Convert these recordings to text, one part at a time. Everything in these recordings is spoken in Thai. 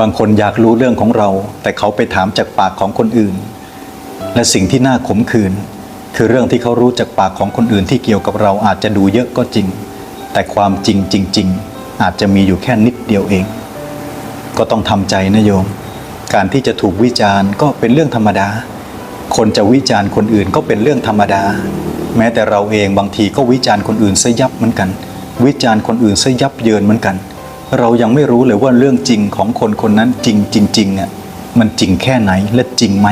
บางคนอยากรู้เรื่องของเรา แต่เขาไปถามจากปากของคนอื่น และสิ่งที่น่าขมขื่นคือเรื่องที่เขารู้จากปากของคนอื่นที่เกี่ยวกับเราอาจจะดูเยอะก็จริง แต่ความจริงจริง ๆ อาจจะมีอยู่แค่นิดเดียวเอง ก็ต้องทำใจนะโยม การที่จะถูกวิจารณ์ก็เป็นเรื่องธรรมดา คนจะวิจารณ์คนอื่นก็เป็นเรื่องธรรมดา แม้แต่เราเองบางทีก็วิจารณ์คนอื่นซะยับเหมือนกัน วิจารณ์คนอื่นซะยับเยินเหมือนกัน เรายังไม่รู้เลยว่าเรื่องจริงของคนคนนั้นจริงจริงๆอะมันจริงแค่ไหนและจริงไหม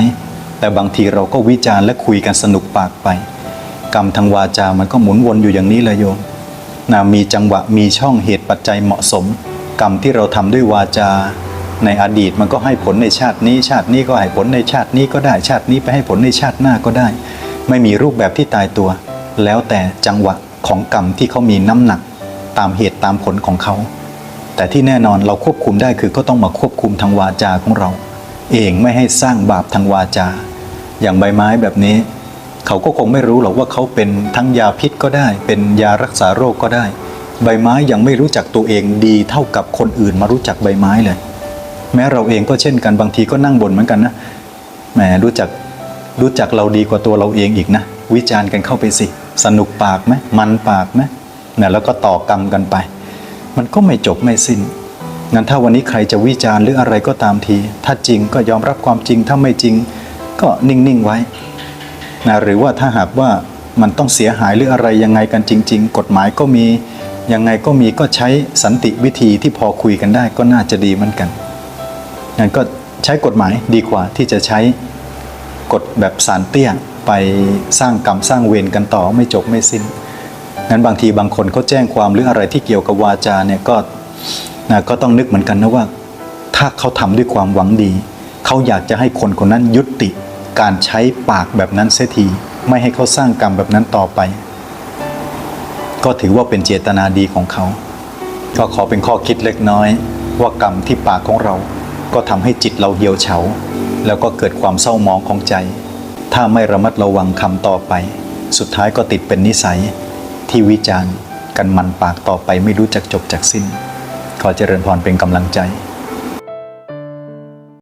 แต่บางทีเราก็วิจารณ์และคุยกันสนุกปากไป กรรมทางวาจามันก็หมุนวนอยู่อย่างนี้แหละโยมนะมีจังหวะมีช่องเหตุปัจจัยเหมาะสม กรรมที่เราทำด้วยวาจา ในอดีตมันก็ให้ผลในชาตินี้ ชาตินี้ก็ให้ผลในชาตินี้ก็ได้ชาตินี้ไปให้ผลในชาติหน้าก็ได้ ไม่มีรูปแบบที่ตายตัว แล้วแต่จังหวะของกรรมที่เขามีน้ำหนัก ตามเหตุตามผลของเขา แต่ที่แน่นอนเราควบคุมได้คือก็ต้องมาควบคุมทางวาจาของเรา เองไม่ให้สร้างบาปทางวาจา อย่างใบไม้แบบนี้ เขาก็คงไม่รู้หรอกว่าเขาเป็นทั้งยาพิษก็ได้ เป็นยารักษาโรคก็ได้ ใบไม้ยังไม่รู้จักตัวเองดีเท่ากับคนอื่นมารู้จักใบไม้เลย แม้เราเองก็เช่นกันบางทีก็นั่งบ่นเหมือนกันนะแหมรู้จักรู้จักเราดีกว่าตัวเราเองอีกนะ วิจารณ์กันเข้าไปสิ สนุกปากไหมมันปากไหมเนี่ยแล้วก็ต่อกรรมกันไป มันก็ไม่จบไม่สิ้น งั้นถ้าวันนี้ใครจะวิจารณ์หรืออะไรก็ตามที ถ้าจริงก็ยอมรับความจริง ถ้าไม่จริง ก็นิ่งๆไว้นะหรือว่าถ้าหากว่ามันต้องเสียหายหรืออะไรยังไงกันจริง ๆ กฎหมายก็มี ยังไงก็มีก็ใช้สันติวิธีที่พอคุยกันได้ก็น่าจะดีเหมือนกันงั้นก็ใช้กฎหมายดีกว่าที่จะใช้กฎแบบสารเตี้ยไปสร้างกรรมสร้างเวรกันต่อไม่จบไม่สิ้น นบางทีบางคนเขาแจ้งความหรืออะไรที่เกี่ยวกับวาจาเนี่ยก็นะก็ต้องนึกเหมือนกันนะว่า ถ้าเขาทำด้วยความหวังดี เขาอยากจะให้คนคนนั้นยุติการใช้ปากแบบนั้นเสียทีไม่ให้เขาสร้างกรรมแบบนั้นต่อไป ก็ถือว่าเป็นเจตนาดีของเขา ก็ขอเป็นข้อคิดเล็กน้อย ว่ากรรมที่ปากของเรา ก็ทำให้จิตเราเหี่ยวเฉา แล้วก็เกิดความเศร้าหมองของใจ ถ้าไม่ระมัดระวังคำต่อไป สุดท้ายก็ติดเป็นนิสัย ที่วิจารณ์กันมันปากต่อไปไม่รู้จักจบจากสิ้น ขอเจริญพรเป็นกำลังใจ